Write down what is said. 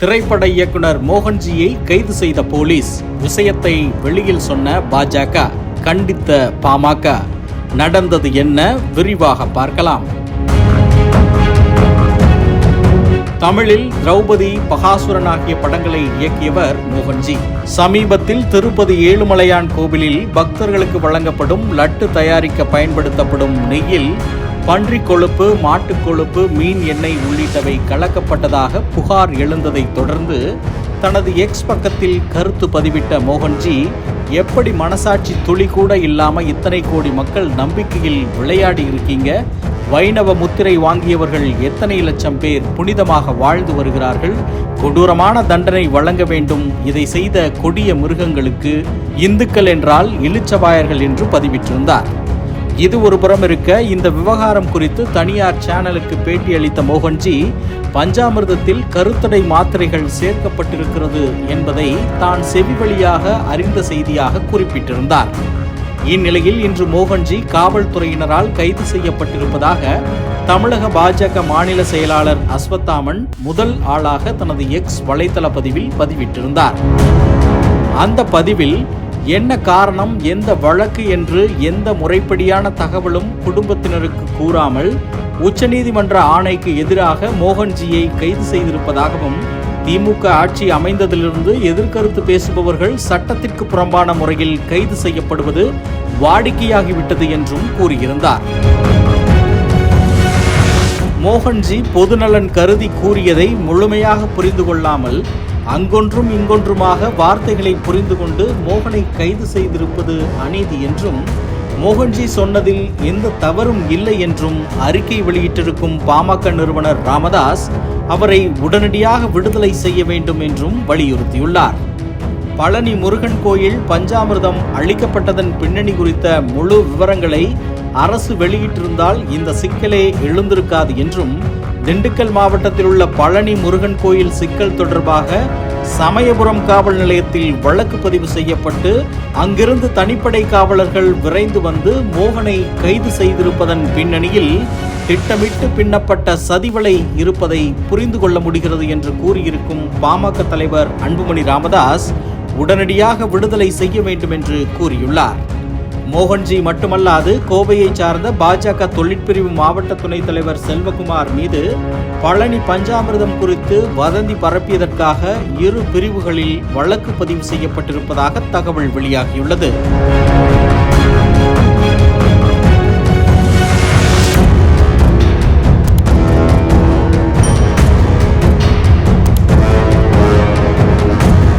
திரைப்பட இயக்குனர் மோகன்ஜியை கைது செய்த போலீஸ். விஷயத்தை வெளியில் சொன்ன பாஜக கண்டித்த பாமக. நடந்தது என்ன விரிவாக பார்க்கலாம். தமிழில் திரௌபதி பகாசுரன் ஆகிய படங்களை இயக்கியவர் மோகன்ஜி. சமீபத்தில் திருப்பதி ஏழுமலையான் கோவிலில் பக்தர்களுக்கு வழங்கப்படும் லட்டு தயாரிக்க பயன்படுத்தப்படும் நெய்யில் பன்றிக் கொழுப்பு மாட்டுக் கொழுப்பு மீன் எண்ணெய் உள்ளிட்டவை கலக்கப்பட்டதாக புகார் எழுந்ததைத் தொடர்ந்து தனது எக்ஸ் பக்கத்தில் கருத்து பதிவிட்ட மோகன்ஜி எப்படி மனசாட்சி துளி கூட இல்லாம இத்தனை கோடி மக்கள் நம்பிக்கையில் விளையாடி இருக்கீங்க? வைணவ முத்திரை வாங்கியவர்கள் எத்தனை லட்சம் பேர் புனிதமாக வாழ்ந்து வருகிறார்கள்? கொடூரமான தண்டனை வழங்க வேண்டும். இதை செய்த கொடிய மிருகங்களுக்கு இந்துக்கள் என்றால் இளிச்சவாயர்கள் என்று பதிவிட்டிருந்தார். இது ஒரு புறம் இருக்க இந்த விவகாரம் குறித்து தனியார் சேனலுக்கு பேட்டியளித்த மோகன்ஜி பஞ்சாமிர்தத்தில் கருத்தடை மாத்திரைகள் சேர்க்கப்பட்டிருக்கிறது என்பதை தான் செவி வழியாக அறிந்த செய்தியாக குறிப்பிட்டிருந்தார். இந்நிலையில் இன்று மோகன்ஜி காவல்துறையினரால் கைது செய்யப்பட்டிருப்பதாக தமிழக பாஜக மாநில செயலாளர் அஸ்வத்தாமன் முதல் ஆளாக தனது எக்ஸ் வலைத்தள பதிவில் பதிவிட்டிருந்தார். அந்த பதிவில் என்ன காரணம் எந்த வழக்கு என்று எந்த முறைப்படியான தகவலும் குடும்பத்தினருக்கு கூறாமல் உச்சநீதிமன்ற ஆணைக்கு எதிராக மோகன்ஜியை கைது செய்திருப்பதாகவும் திமுக ஆட்சி அமைந்ததிலிருந்து எதிர்கருத்து பேசுபவர்கள் சட்டத்திற்கு புறம்பான முறையில் கைது செய்யப்படுவது வாடிக்கையாகிவிட்டது என்றும் கூறியிருந்தார். மோகன்ஜி பொதுநலன் கருதி கூறியதை முழுமையாக புரிந்து கொள்ளாமல் அங்கொன்றும் இங்கொன்றுமாக வார்த்தைகளை புரிந்து கொண்டு மோகனை கைது செய்திருப்பது அநீதி என்றும் மோகன்ஜி சொன்னதில் எந்த தவறும் இல்லை என்றும் அறிக்கை வெளியிட்டிருக்கும் பாமக நிறுவனர் ராமதாஸ் அவரை உடனடியாக விடுதலை செய்ய வேண்டும் என்றும் வலியுறுத்தியுள்ளார். பழனி முருகன் கோயில் பஞ்சாமிர்தம் அளிக்கப்பட்டதன் பின்னணி குறித்த முழு விவரங்களை அரசு வெளியிட்டிருந்தால் இந்த சிக்கலே எழுந்திருக்காது என்றும் திண்டுக்கல் மாவட்டத்தில் உள்ள பழனி முருகன் கோயில் சிக்கல் தொடர்பாக சமயபுரம் காவல் நிலையத்தில் வழக்கு பதிவு செய்யப்பட்டு அங்கிருந்து தனிப்படை காவலர்கள் விரைந்து வந்து மோகனை கைது செய்திருப்பதன் பின்னணியில் திட்டமிட்டு பின்னப்பட்ட சதிவலை இருப்பதை புரிந்து கொள்ள முடிகிறது என்று கூறியிருக்கும் பாமக தலைவர் அன்புமணி ராமதாஸ் உடனடியாக விடுதலை செய்ய வேண்டும் என்று கூறியுள்ளார். மோகன்ஜி மட்டுமல்லாது கோவையை சார்ந்த பாஜக தொழிற்பிரிவு மாவட்ட துணைத் தலைவர் செல்வகுமார் மீது பழனி பஞ்சாமிர்தம் குறித்து வதந்தி பரப்பியதற்காக இரு பிரிவுகளில் வழக்கு பதிவு செய்யப்பட்டிருப்பதாக தகவல் வெளியாகியுள்ளது.